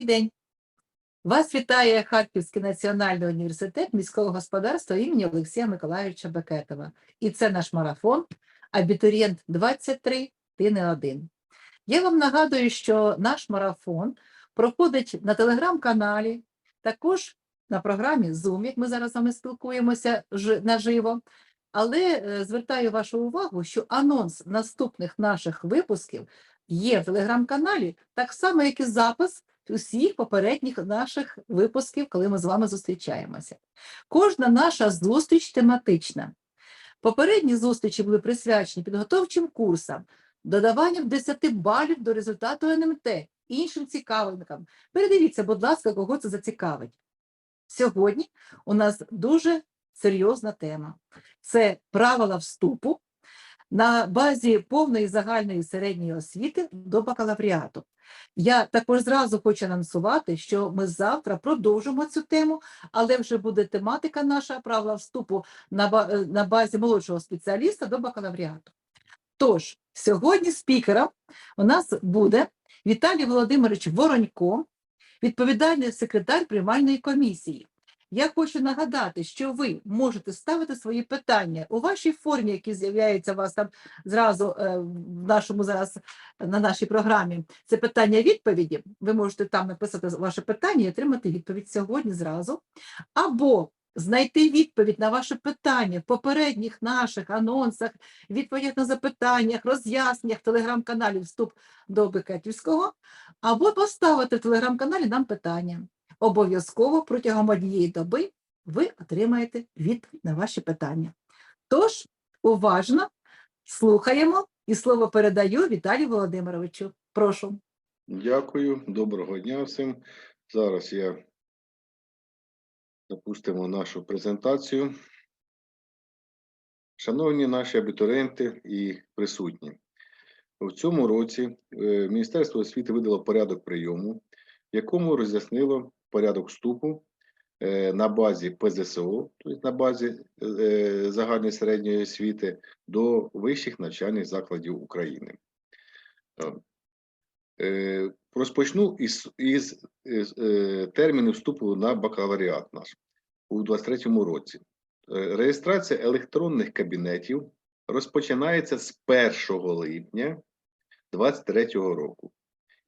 день. Вас вітає Харківський національний університет міського господарства імені Олексія Миколайовича Бекетова. І це наш марафон Абітурієнт 23, ти не один. Я вам нагадую, що наш марафон проходить на телеграм-каналі, також на програмі Zoom, як ми зараз з вами спілкуємося наживо. Але е, звертаю вашу увагу, що анонс наступних наших випусків є в телеграм-каналі, так само, як і запис усіх попередніх наших випусків, коли ми з вами зустрічаємося. Кожна наша зустріч тематична. Попередні зустрічі були присвячені підготовчим курсам, додаванням 10 балів до результату НМТ, іншим цікавинкам. Передивіться, будь ласка, кого це зацікавить. Сьогодні у нас дуже серйозна тема. Це правила вступу на базі повної загальної середньої освіти до бакалавріату. Я також зразу хочу анонсувати, що ми завтра продовжимо цю тему, але вже буде тематика наша правила вступу на, е, на базі молодшого спеціаліста до бакалавріату. Тож, сьогодні спікером у нас буде Віталій Володимирович Воронько, відповідальний секретар приймальної комісії. Я хочу нагадати, що ви можете ставити свої питання у вашій формі, які з'являються у вас там зразу е, в нашому зараз на нашій програмі. Це питання-відповіді. Ви можете там написати ваше питання і отримати відповідь сьогодні зразу. Або знайти відповідь на ваше питання в попередніх наших анонсах, відповідях на запитаннях, роз'ясненнях в телеграм-каналі Вступ до Бекетівського, або поставити в телеграм-каналі нам питання. Обов'язково протягом однієї доби ви отримаєте відповідь на ваші питання. Тож, уважно слухаємо і слово передаю Віталію Володимировичу. Прошу. Дякую, доброго дня всім. Зараз я запустимо нашу презентацію. Шановні наші абітурієнти і присутні, в цьому році е, Міністерство освіти видало порядок прийому, в якому роз'яснило порядок вступу е, на базі ПЗСО, тобто на базі е, загальної середньої освіти, до вищих навчальних закладів України. Е, Розпочну із, із, із терміну вступу на бакалавріат наш у 23-му році. Реєстрація електронних кабінетів розпочинається з 1 липня 23-го року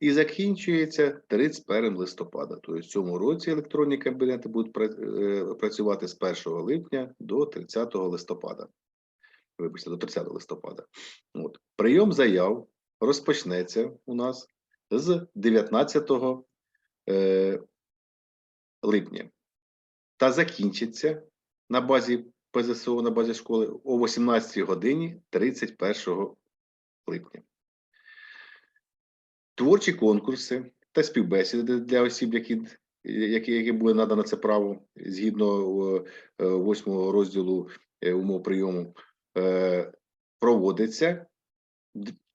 і закінчується 31 листопада. Тобто в цьому році електронні кабінети будуть е, працювати з 1 липня до 30 листопада. Вибачте, до 30 листопада. От. Прийом заяв розпочнеться у нас з 19 е, липня та закінчиться на базі ПЗСО, на базі школи о 18 годині 31 липня. Творчі конкурси та співбесіди для осіб, які, які, які буде надано це право згідно е, е, восьмого розділу е, умов прийому, проводиться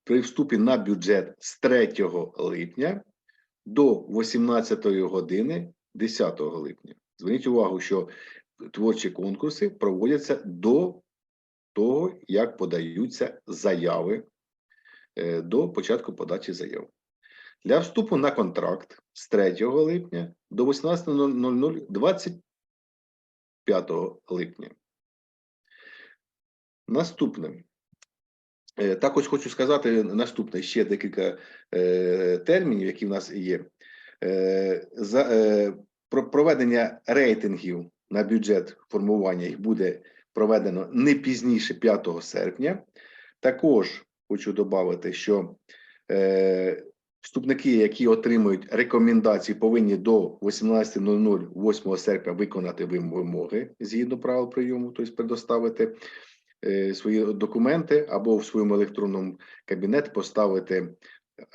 при вступі на бюджет з 3 липня до 18 години 10 липня. Зверніть увагу, що творчі конкурси проводяться до того, як подаються заяви до початку подачі заяв. Для вступу на контракт з 3 липня до 18.00 25 липня. Наступне. Е, Також хочу сказати наступне ще декілька е, термінів, які в нас є. Е, за, е, про проведення рейтингів на бюджет формування їх буде проведено не пізніше 5 серпня. Також хочу додати, що е, вступники, які отримують рекомендації, повинні до 18.00 8 серпня виконати вимоги згідно правил прийому, тобто предоставити е, свої документи або в своєму електронному кабінеті поставити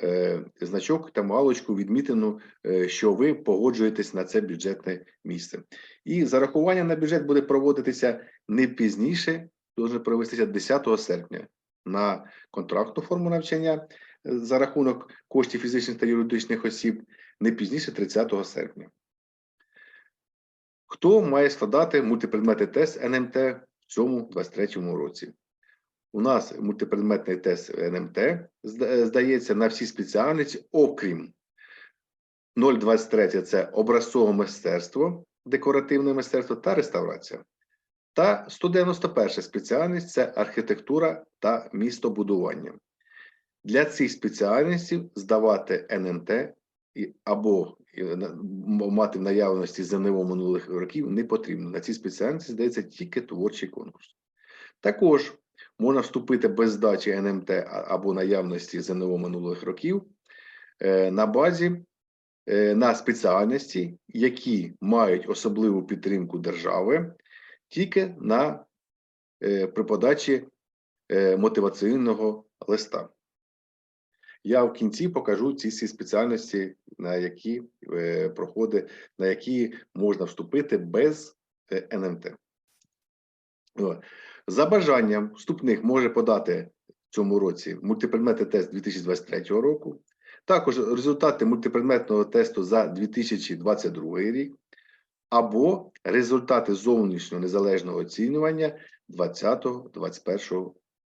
е, значок та галочку відмітену, е, що ви погоджуєтесь на це бюджетне місце. І зарахування на бюджет буде проводитися не пізніше, може провестися 10 серпня на контрактну форму навчання за рахунок коштів фізичних та юридичних осіб не пізніше 30 серпня. Хто має складати мультипредметний тест НМТ в цьому 23 році? У нас мультипредметний тест НМТ здається на всі спеціальності, окрім 0,23 це образцове мистецтво, декоративне мистецтво та реставрація. Та 191 спеціальність це архітектура та містобудування. Для цих спеціальностей здавати НМТ або мати в наявності ЗНО минулих років не потрібно. На ці спеціальності здається тільки творчий конкурс. Також можна вступити без здачі НМТ або наявності ЗНО минулих років е, на базі е, на спеціальності, які мають особливу підтримку держави, тільки на е, при подачі мотиваційного листа. Я в кінці покажу ці всі спеціальності, на які е, проходи, на які можна вступити без е, НМТ. За бажанням вступник може подати в цьому році мультипредметний тест 2023 року, також результати мультипредметного тесту за 2022 рік, або результати зовнішнього незалежного оцінювання 2020-2021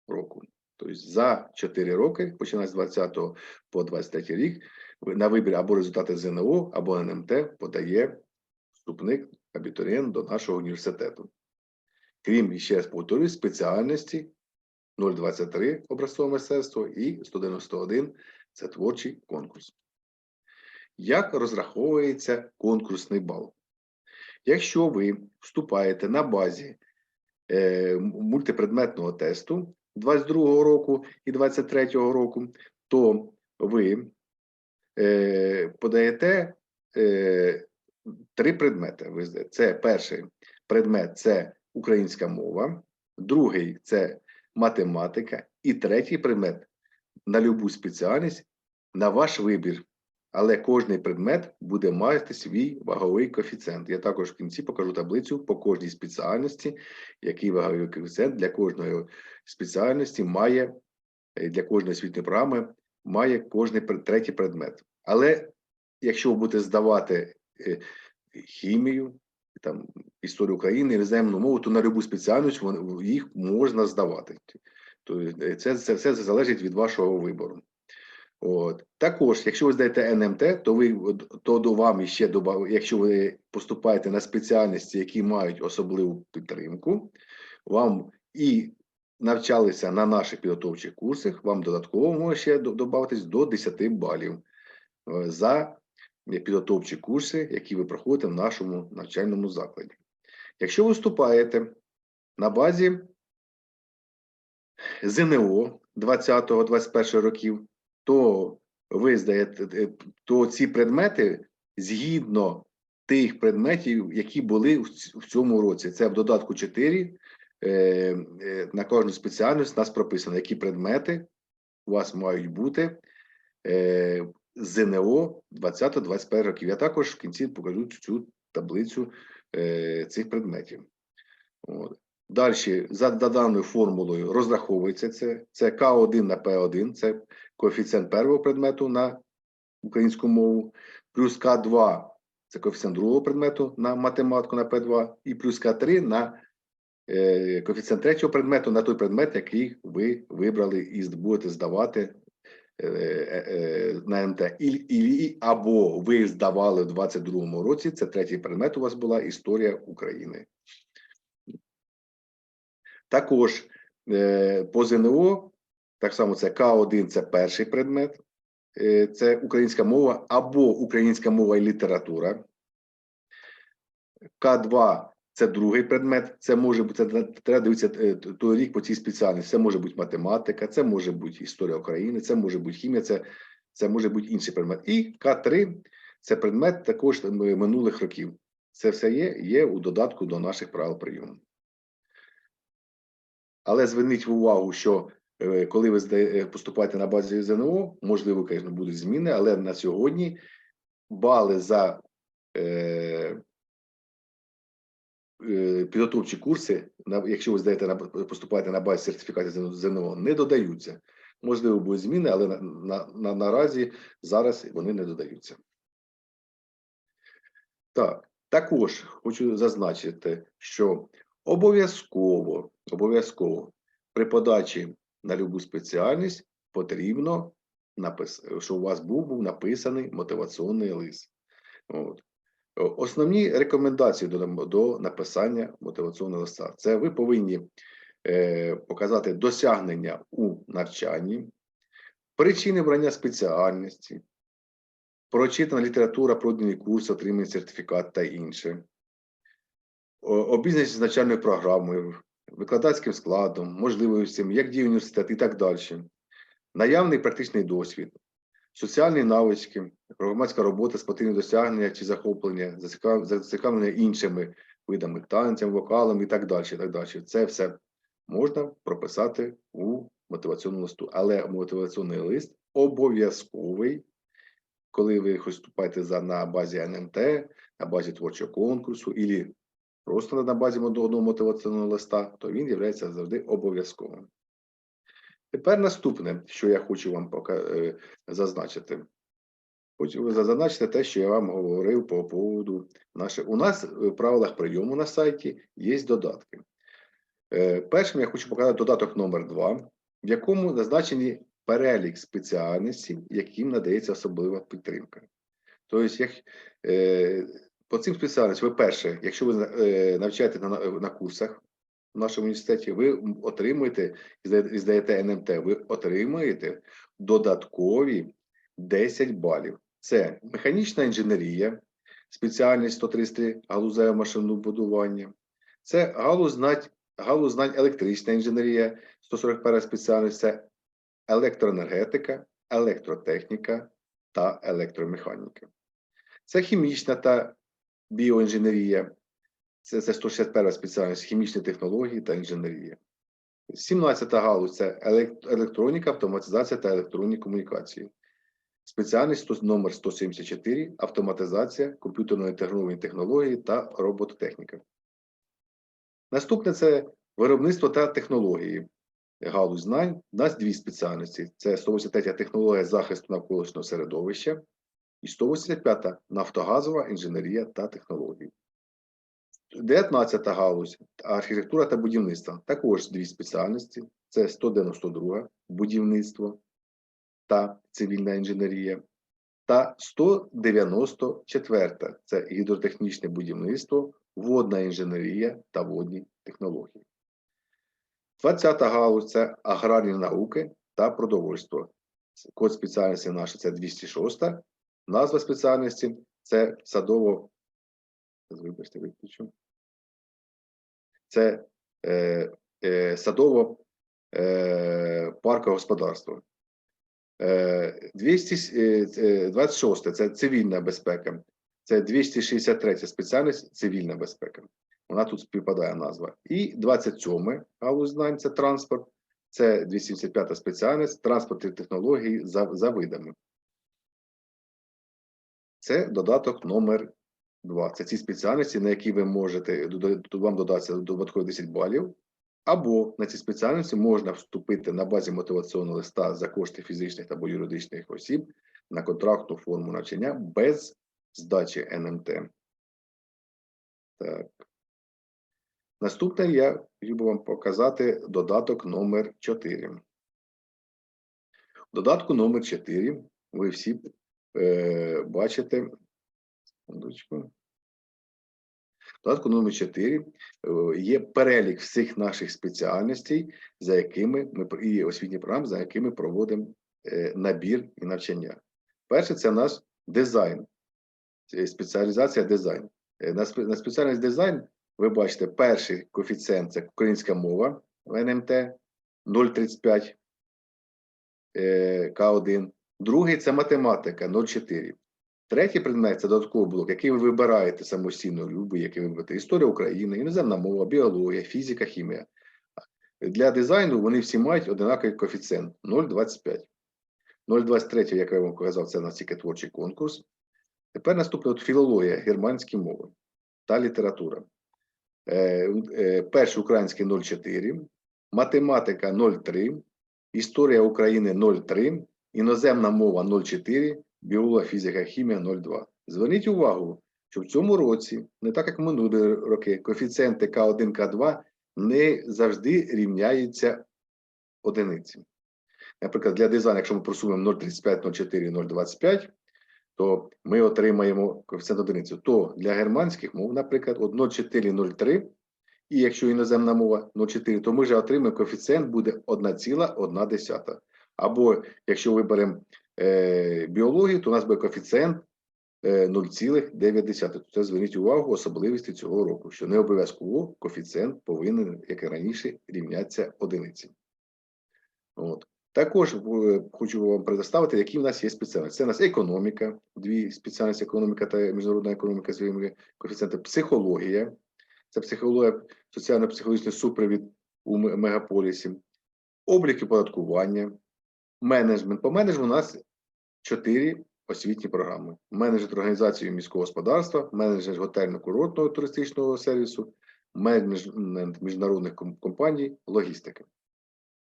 року. Тобто за 4 роки, починаючи з 20 по 23 рік, на вибір або результати ЗНО, або НМТ подає вступник абітурієнт до нашого університету. Крім, ще раз повторюсь, спеціальності 023 образцове мистецтво і 191 це творчий конкурс. Як розраховується конкурсний бал? Якщо ви вступаєте на базі е, мультипредметного тесту 22 року і 23 року, то ви е, подаєте е, три предмети. Ви Це перший предмет це українська мова, другий це математика, і третій предмет на любу спеціальність на ваш вибір. Але кожний предмет буде мати свій ваговий коефіцієнт. Я також в кінці покажу таблицю по кожній спеціальності, який ваговий коефіцієнт для кожної спеціальності має е, для кожної освітньої програми має кожний третій предмет. Але якщо ви будете здавати е, хімію, там історію України, іноземну мову, то на любу спеціальність їх можна здавати. Тобто це, це все залежить від вашого вибору. От. Також, якщо ви здаєте НМТ, то ви то до вам ще добав, якщо ви поступаєте на спеціальності, які мають особливу підтримку, вам і навчалися на наших підготовчих курсах, вам додатково може ще додатись до 10 балів е, за підготовчі курси, які ви проходите в нашому навчальному закладі. Якщо ви вступаєте на базі ЗНО 20-21 років, то ви здаєте, е, то ці предмети згідно тих предметів, які були в цьому році. Це в додатку 4 е, е, на кожну спеціальність у нас прописано, які предмети у вас мають бути ЗНО 20-21 років. Я також в кінці покажу цю таблицю цих предметів. От. Далі, за даною формулою, розраховується це. Це К1 на П1, це коефіцієнт першого предмету на українську мову, плюс К2 це коефіцієнт другого предмету на математику на П2, і плюс К3 на е, коефіцієнт третього предмету на той предмет, який ви вибрали і будете здавати е, е, е, на МТ. І, і, або ви здавали в 22-му році, це третій предмет у вас була історія України. Також е, по ЗНО, так само це К1 це перший предмет, е, це українська мова або українська мова і література. К2 це другий предмет, це може бути треба дивитися е, той рік по цій спеціальності. Це може бути математика, це може бути історія України, це може бути хімія, це, це може бути інший предмет. І К3 це предмет також минулих років. Це все є, є у додатку до наших правил прийому. Але зверніть увагу, що е, коли ви е, поступаєте на базі ЗНО, можливо, звісно, будуть зміни, але на сьогодні бали за е, е, підготовчі курси, якщо ви здаєте на поступаєте на базі сертифікатів ЗНО, ЗНО, не додаються. Можливо, будуть зміни, але на, на, на, наразі зараз вони не додаються. Так, також хочу зазначити, що обов'язково, обов'язково при подачі на любу спеціальність потрібно напис, що у вас був, був написаний мотиваційний лист. От. Основні рекомендації до, до написання мотиваційного листа. Це ви повинні е, показати досягнення у навчанні, причини брання спеціальності, прочитана література, пройдені курси, отриманий сертифікат та інше. Обізнаність з навчальною програмою, викладацьким складом, можливостями, як діє університет і так далі. Наявний практичний досвід, соціальні навички, громадська робота, спортивні досягнення чи захоплення, зацікавлення іншими видами танцям, вокалом і так далі. І так далі. Це все можна прописати у мотиваційному листу. Але мотиваційний лист обов'язковий, коли ви виступаєте за на базі НМТ, на базі творчого конкурсу, і просто на базі одного мотиваційного листа, то він є завжди обов'язковим. Тепер наступне, що я хочу вам е, зазначити. Хочу зазначити те, що я вам говорив по поводу наше. У нас в правилах прийому на сайті є додатки. Е, Першим я хочу показати додаток номер 2, в якому зазначені перелік спеціальностей, яким надається особлива підтримка. Тобто, як, е, по цим спеціальностям, ви перше, якщо ви е, навчаєте на, на курсах в нашому університеті, ви отримуєте і здаєте НМТ, ви отримуєте додаткові 10 балів. Це механічна інженерія, спеціальність 133 галузеве машинобудування, це галузь знань, галузь знань електрична інженерія, 141 спеціальність, це електроенергетика, електротехніка та електромеханіка. Це хімічна та біоінженерія, це, це 161 спеціальність хімічні технології та інженерія. 17 галузь це електроніка, автоматизація та електронні комунікації. Спеціальність номер 174 автоматизація, комп'ютерно-інтегровані технології та робототехніка. Наступне це виробництво та технології. Галузь знань. У нас дві спеціальності: це 183 технологія захисту навколишнього середовища і 185 нафтогазова інженерія та технології. 19 галузь архітектура та будівництво. Також дві спеціальності: це 192 будівництво та цивільна інженерія, та 194 це гідротехнічне будівництво, водна інженерія та водні технології. 20 галузь це аграрні науки та продовольство. Код спеціальності наша це 206. Назва спеціальності це садово. Вибачте, виключу. Це е, е, садово е, паркове господарство. Е, 226 це цивільна безпека. Це 263 спеціальність цивільна безпека. Вона тут співпадає назва. І 27 галузь знань це транспорт. Це 275 спеціальність транспорт і технології за, за видами. Це додаток номер 2. Це ці спеціальності, на які ви можете вам додатися додатково 10 балів. Або на ці спеціальності можна вступити на базі мотиваційного листа за кошти фізичних або юридичних осіб на контрактну форму навчання без здачі НМТ. Так. Наступне я би вам показати додаток номер 4. В додатку номер 4 ви всі е, бачите. Секундочку. Додатку номер 4 е, є перелік всіх наших спеціальностей, за якими ми і освітні програми, за якими проводимо е, набір і навчання. Перше, це наш дизайн, спеціалізація дизайн. На, спеціальність дизайн ви бачите, перший коефіцієнт це українська мова в НМТ 0,35 е, К1. Другий це математика 0,4. Третій предмет це додатковий блок, який ви вибираєте самостійно, любий, який ви виберете. Історія України, іноземна мова, біологія, фізика, хімія. Для дизайну вони всі мають одинаковий коефіцієнт 0,25. 0,23, як я вам казав, це настільки творчий конкурс. Тепер наступне от філологія, германські мови та література. Е, е, перший український 0,4, математика 0,3, історія України 0,3, іноземна мова 0,4, біологія, фізика, хімія 0,2. Зверніть увагу, що в цьому році, не так як минулі роки, коефіцієнти К1, К2 не завжди рівняються одиниці. наприклад, для дизайну, якщо ми просунемо 0,35, 0,4, 0,25, то ми отримаємо коефіцієнт одиниці. То для германських мов, наприклад, от 0,4, 0,3, і якщо іноземна мова 0,4, то ми вже отримаємо коефіцієнт буде 1,1. Або якщо виберемо е, біологію, то у нас буде коефіцієнт е, 0,9. Це зверніть увагу особливості цього року, що не обов'язково коефіцієнт повинен, як і раніше, рівнятися одиниці. От. Також е, хочу вам предоставити, які в нас є спеціальності. Це у нас економіка, дві спеціальності економіка та міжнародна економіка своїми коефіцієнти, психологія, це психологія, соціально-психологічний супровід у мегаполісі, облік і податкування, менеджмент. По менеджменту у нас чотири освітні програми: менеджмент організації міського господарства, менеджмент готельно-курортного туристичного сервісу, менеджмент міжнародних компаній, логістики.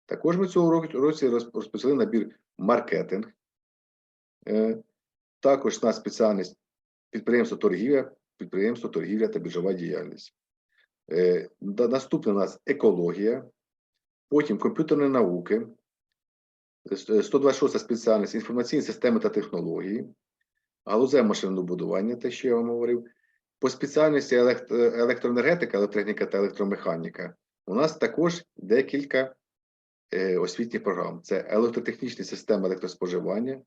Також ми цього році розпочали набір маркетинг. Е, Також у нас спеціальність підприємство торгівля, підприємство торгівля та біржова діяльність. Е, Наступне у нас екологія, потім комп'ютерні науки, 126 спеціальність інформаційні системи та технології, галузеве машинобудування, те, що я вам говорив. По спеціальності е, електроенергетика, електротехніка та електромеханіка у нас також декілька е, освітніх програм: це електротехнічні системи електроспоживання,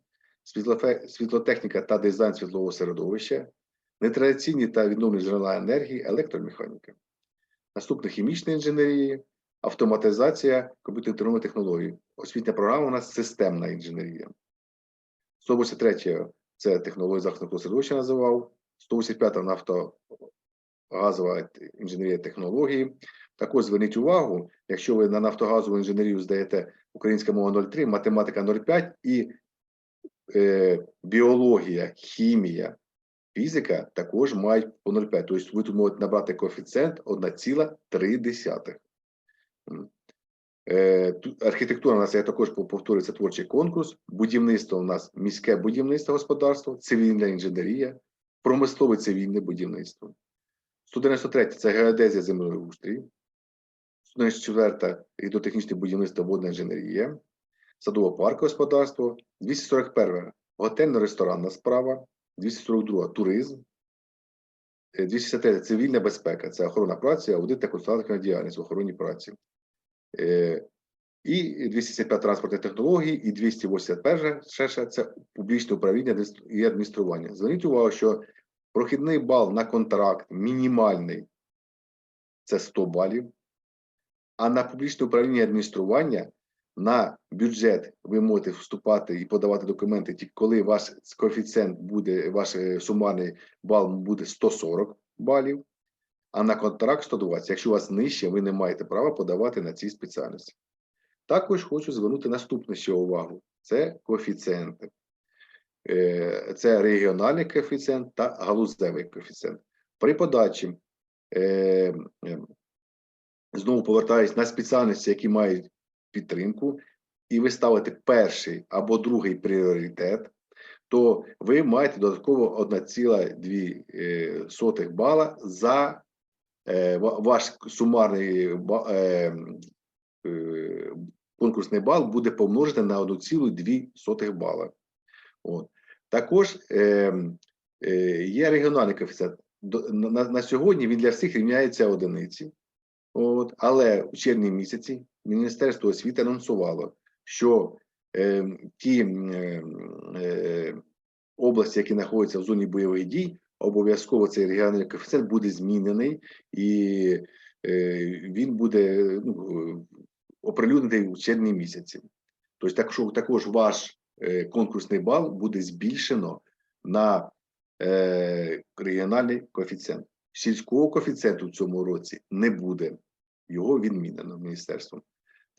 світлотехніка та дизайн світлового середовища, нетрадиційні та відновлені джерела енергії, електромеханіка. Наступне хімічна інженерія, автоматизація комп'ютерної технології. Освітня програма у нас системна інженерія. 183 це технологія захисту середовища називав. 185 нафтогазова інженерія технології. Також зверніть увагу, якщо ви на нафтогазову інженерію здаєте українська мова 03, математика 05 і е, біологія, хімія, фізика також мають по 0,5. Тобто ви тут можете набрати коефіцієнт 1,3. Е, архітектура у нас, я також пов- повторюю, це творчий конкурс. Будівництво у нас міське будівництво господарство, цивільна інженерія, промислове цивільне будівництво. 193 це геодезія землеустрій. 194 гідротехнічне будівництво водна інженерія, садово паркове господарство, 241 готельно-ресторанна справа, 242 туризм, е, 263 цивільна безпека, це охорона праці, аудит та консультантська діяльність в охороні праці. Е, І 275 транспортні технології, і 281 ще, ще це публічне управління і адміністрування. Зверніть увагу, що прохідний бал на контракт мінімальний це 100 балів, а на публічне управління і адміністрування на бюджет ви можете вступати і подавати документи тільки коли ваш коефіцієнт буде, ваш е, сумарний бал буде 140 балів, а на контракт 120. Якщо у вас нижче, ви не маєте права подавати на ці спеціальності. Також хочу звернути наступне ще увагу: це коефіцієнти. Е, Це регіональний коефіцієнт та галузевий коефіцієнт. При подачі е, е, знову повертаюсь на спеціальності, які мають підтримку, і ви ставите перший або другий пріоритет, то ви маєте додатково 1,2 бала за ваш сумарний е, е, конкурсний бал буде помножити на 1,2 бала. От. Також е, е, є регіональний коефіцієнт. На, на- сьогодні він для всіх рівняється одиниці. От, але в червні місяці Міністерство освіти анонсувало, що е, ті е, е, області, які знаходяться в зоні бойових дій, обов'язково цей регіональний коефіцієнт буде змінений і е, він буде ну, оприлюднений в червні місяці. Тобто, так, що також ваш е, конкурсний бал буде збільшено на е, регіональний коефіцієнт. Сільського коефіцієнту в цьому році не буде. Його відмінено міністерством.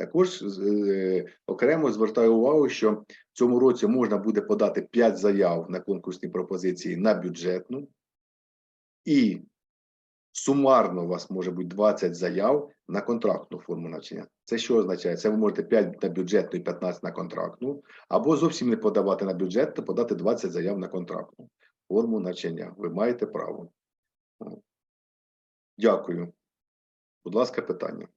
Також е, окремо звертаю увагу, що в цьому році можна буде подати 5 заяв на конкурсні пропозиції на бюджетну, і сумарно у вас може бути 20 заяв на контрактну форму навчання. Це що означає? Це ви можете 5 на бюджетну і 15 на контрактну, або зовсім не подавати на бюджет, та подати 20 заяв на контрактну форму навчання. Ви маєте право. Дякую. Будь ласка, питання.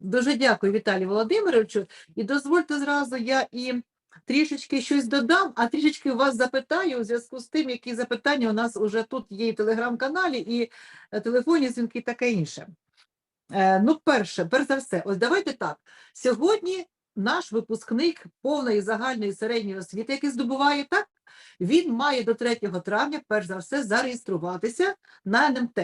Дуже дякую, Віталію Володимировичу. І дозвольте зразу я і трішечки щось додам, а трішечки вас запитаю у зв'язку з тим, які запитання у нас уже тут є в телеграм-каналі, і е, телефонні дзвінки, і таке інше. Е, Ну, перше, перш за все, ось давайте так. Сьогодні наш випускник повної загальної середньої освіти, який здобуває так, він має до 3 травня, перш за все, зареєструватися на НМТ.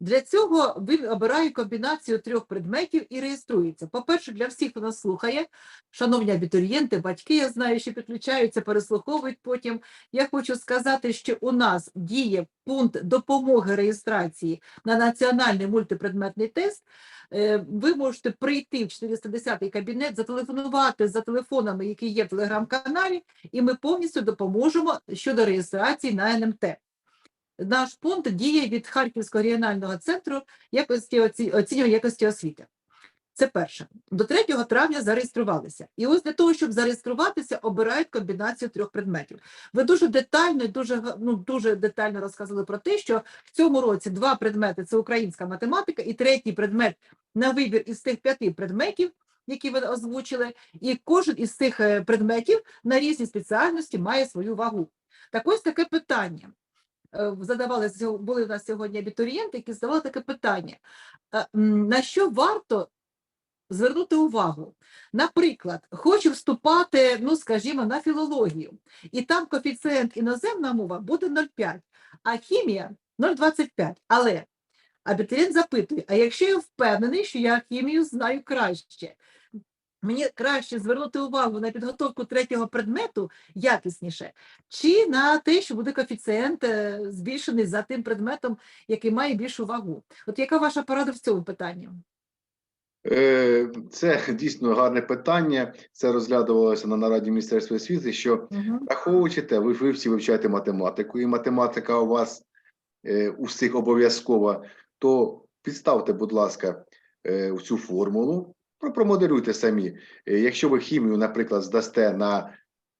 Для цього він обирає комбінацію трьох предметів і реєструється. По-перше, для всіх, хто нас слухає, шановні абітурієнти, батьки, я знаю, що підключаються, переслуховують потім. Я хочу сказати, що у нас діє пункт допомоги реєстрації на національний мультипредметний тест. Е, Ви можете прийти в 410 кабінет, зателефонувати за телефонами, які є в телеграм-каналі, і ми повністю допоможемо щодо реєстрації на НМТ. Наш пункт діє від Харківського регіонального центру якості оці- оцінювання якості освіти. Це перше. До 3 травня зареєструвалися. І ось для того, щоб зареєструватися, обирають комбінацію трьох предметів. Ви дуже детально, дуже, ну, дуже детально розказали про те, що в цьому році два предмети це українська математика, і третій предмет на вибір із тих п'яти предметів, які ви озвучили, і кожен із цих е, предметів на різні спеціальності має свою вагу. Так ось таке питання. Е, Задавали були в нас сьогодні абітурієнти, які задавали таке питання: Е, на що варто звернути увагу? Наприклад, хочу вступати, ну скажімо, на філологію, і там коефіцієнт іноземна мова буде 0,5, а хімія 0,25. Але абітурієнт запитує: а якщо я впевнений, що я хімію знаю краще? Мені краще звернути увагу на підготовку третього предмету якісніше, чи на те, що буде коефіцієнт е, збільшений за тим предметом, який має більшу вагу. От яка ваша порада в цьому питанні? Е, Це дійсно гарне питання. Це розглядувалося на нараді Міністерства освіти, що Угу. Враховуючи те, ви, ви всі вивчаєте математику, і математика у вас е, у всіх обов'язкова, то підставте, будь ласка, е, в цю формулу, промоделюйте самі. Е, якщо ви хімію, наприклад, здасте на,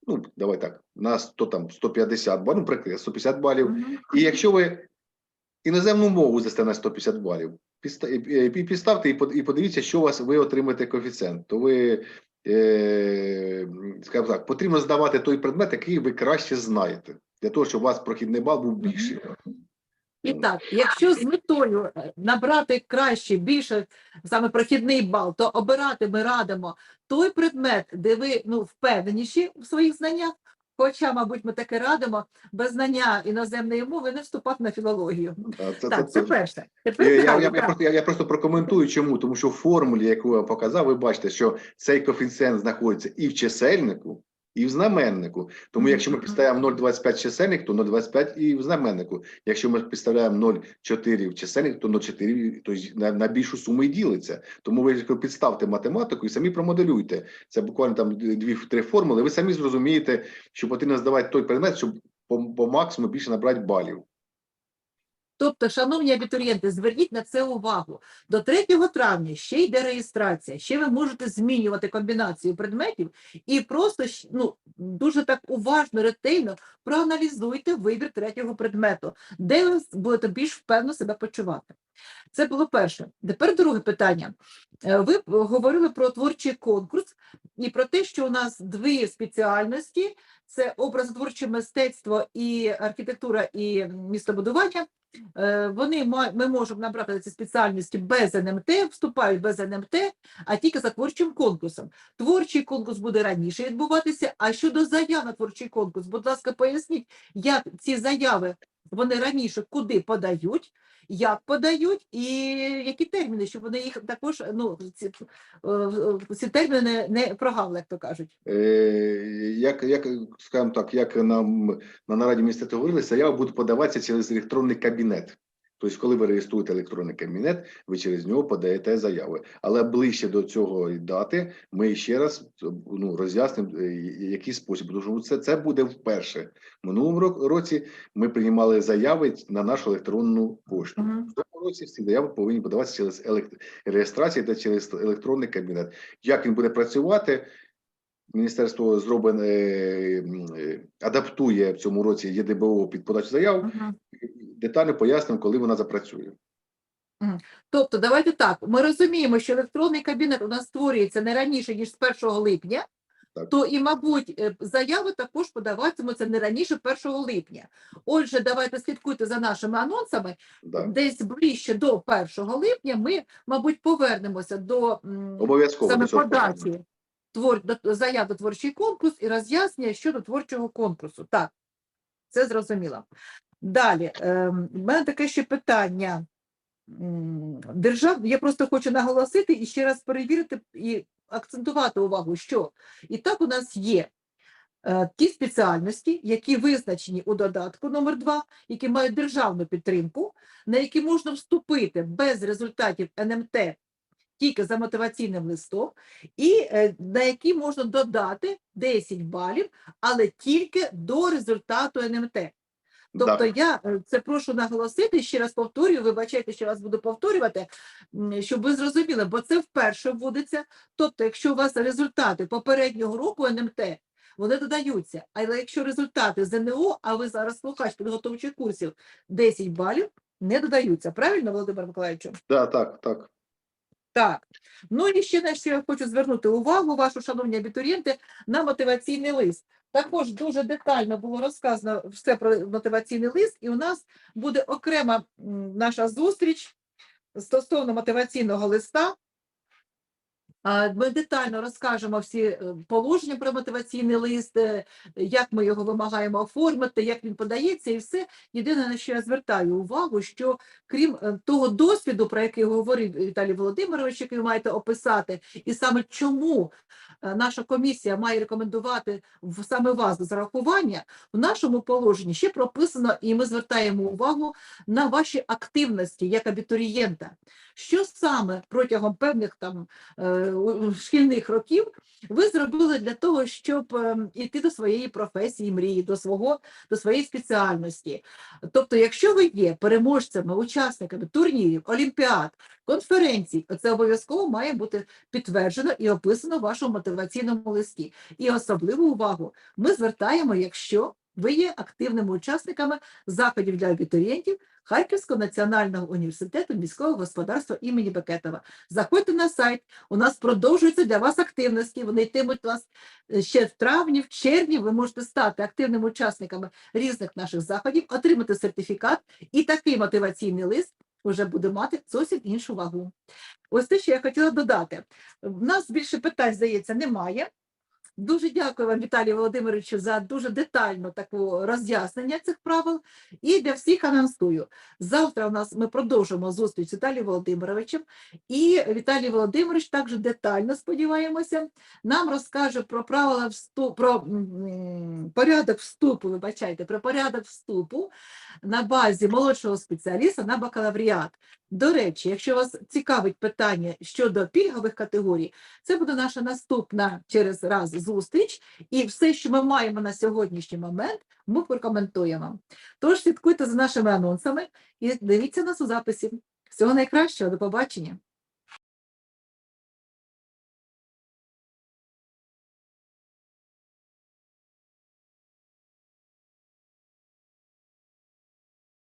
ну, давай так, на 100, там, 150 балів, ну, наприклад, 150 балів, і якщо ви іноземну мову здасте на 150 балів, підставте і подивіться, що у вас ви отримаєте коефіцієнт, то ви, е, скажімо так, потрібно здавати той предмет, який ви краще знаєте, для того, щоб у вас прохідний бал був більший. І так, якщо з метою е, набрати краще, більше саме прохідний бал, то обирати ми радимо той предмет, де ви ну, впевненіші в своїх знаннях. Хоча, мабуть, ми таке радимо без знання іноземної мови не вступати на філологію. Це- Так, це- це це- перше. Тепер я, я, я, просто, я, я просто прокоментую, чому. Тому що в формулі, яку я показав, ви бачите, що цей коефіцієнт знаходиться і в чисельнику, і в знаменнику. Тому якщо ми підставляємо 0,25 чисельник, то 0,25 і в знаменнику. Якщо ми підставляємо 0,4 в чисельник, то 0,4 то на, на більшу суму і ділиться. Тому ви підставте математику і самі промоделюйте. Це буквально там дві-три формули. Ви самі зрозумієте, що потрібно здавати той предмет, щоб по, по максимуму більше набрати балів. Тобто, шановні абітурієнти, зверніть на це увагу. До 3 травня ще йде реєстрація, ще ви можете змінювати комбінацію предметів і просто ну, дуже так уважно, ретельно проаналізуйте вибір третього предмету, де ви будете більш впевнено себе почувати. Це було перше. Тепер друге питання. Е, Ви говорили про творчий конкурс і про те, що у нас дві спеціальності: це образотворче мистецтво і архітектура і містобудування. Е, Вони ми можемо набрати ці спеціальності без НМТ, вступають без НМТ, а тільки за творчим конкурсом. Творчий конкурс буде раніше відбуватися. А щодо заяв на творчий конкурс, будь ласка, поясніть, як ці заяви вони раніше куди подають, як подають, і які терміни, щоб вони їх також ну ці, е, ці терміни не прогавили, як то кажуть. Е, як, як скажімо так, як нам на нараді міністерства говорилися, заява буде подаватися через електронний кабінет. Тобто, коли ви реєструєте електронний кабінет, ви через нього подаєте заяви. Але ближче до цього дати ми ще раз ну, роз'яснимо, е, який спосіб. Тому що це, це буде вперше. Минулому ро- році ми приймали заяви на нашу електронну пошту. Мгм. В цьому році всі заяви повинні подаватися через елект... реєстрацію та через електронний кабінет. Як він буде працювати? Міністерство зроблене е, адаптує в цьому році ЄДБО під подачу заяв. Мгм. Детально пояснимо, коли вона запрацює. Тобто, давайте так. Ми розуміємо, що електронний кабінет у нас створюється не раніше, ніж з 1 липня, Так. то і, мабуть, е, заяви також подаватимуться не раніше 1 липня. Отже, давайте слідкуйте за нашими анонсами. Да. Десь ближче до 1 липня ми, мабуть, повернемося до саме подачі твор, заяв до творчий конкурс і роз'яснення щодо творчого конкурсу. Так, це зрозуміло. Далі, ем, в мене таке ще питання. Держав, я просто хочу наголосити і ще раз перевірити і акцентувати увагу, що і так у нас є е, ті спеціальності, які визначені у додатку номер 2 які мають державну підтримку, на які можна вступити без результатів НМТ тільки за мотиваційним листом, і е, на які можна додати 10 балів, але тільки до результату НМТ. Тобто Да. я е, це прошу наголосити, ще раз повторюю, вибачайте, що раз буду повторювати, щоб ви зрозуміли, бо це вперше вводиться. Тобто, якщо у вас результати попереднього року НМТ, вони додаються. Але якщо результати ЗНО, а ви зараз слухач підготовчих курсів 10 балів, не додаються. Правильно, Володимир Миколаївич? Да, так, так. Так. Ну і ще на що я хочу звернути увагу вашу, шановні абітурієнти, на мотиваційний лист. Також дуже детально було розказано все про мотиваційний лист, і у нас буде окрема наша зустріч стосовно мотиваційного листа. Ми детально розкажемо всі е, положення про мотиваційний лист, е, як ми його вимагаємо оформити, як він подається, і все. Єдине, на що я звертаю увагу, що крім е, того досвіду, про який говорив Віталій Володимирович, який ви маєте описати, і саме чому наша комісія має рекомендувати саме вас до зарахування, в нашому положенні ще прописано, і ми звертаємо увагу на ваші активності як абітурієнта. Що саме протягом певних там шкільних років ви зробили для того, щоб ем, іти до своєї професії, мрії, до свого до своєї спеціальності? Тобто, якщо ви є переможцями, учасниками турнірів, олімпіад, конференцій, це обов'язково має бути підтверджено і описано в вашому мотиваційному листі. І особливу увагу ми звертаємо, якщо ви є активними учасниками заходів для абітурієнтів Харківського національного університету міського господарства імені Бекетова. Заходьте на сайт, у нас продовжуються для вас активності. Вони йтимуть вас е, ще в травні, в червні. Ви можете стати активними учасниками різних наших заходів, отримати сертифікат, і такий мотиваційний лист вже буде мати зовсім іншу вагу. Ось те, що я хотіла додати. В нас більше питань, здається, немає. Дуже дякую вам, Віталію Володимировичу, за дуже детальну таку роз'яснення цих правил. І для всіх анонсую. Завтра у нас ми продовжимо зустріч з Віталієм Володимировичем. І Віталій Володимирович також детально сподіваємося, нам розкаже про правила вступу, про порядок вступу, вибачайте, про порядок вступу на базі молодшого спеціаліста на бакалавріат. До речі, якщо вас цікавить питання щодо пільгових категорій, це буде наша наступна через раз зустріч, і все, що ми маємо на сьогоднішній момент, ми прокоментуємо. Тож слідкуйте за нашими анонсами і дивіться нас у записі. Всього найкращого, до побачення.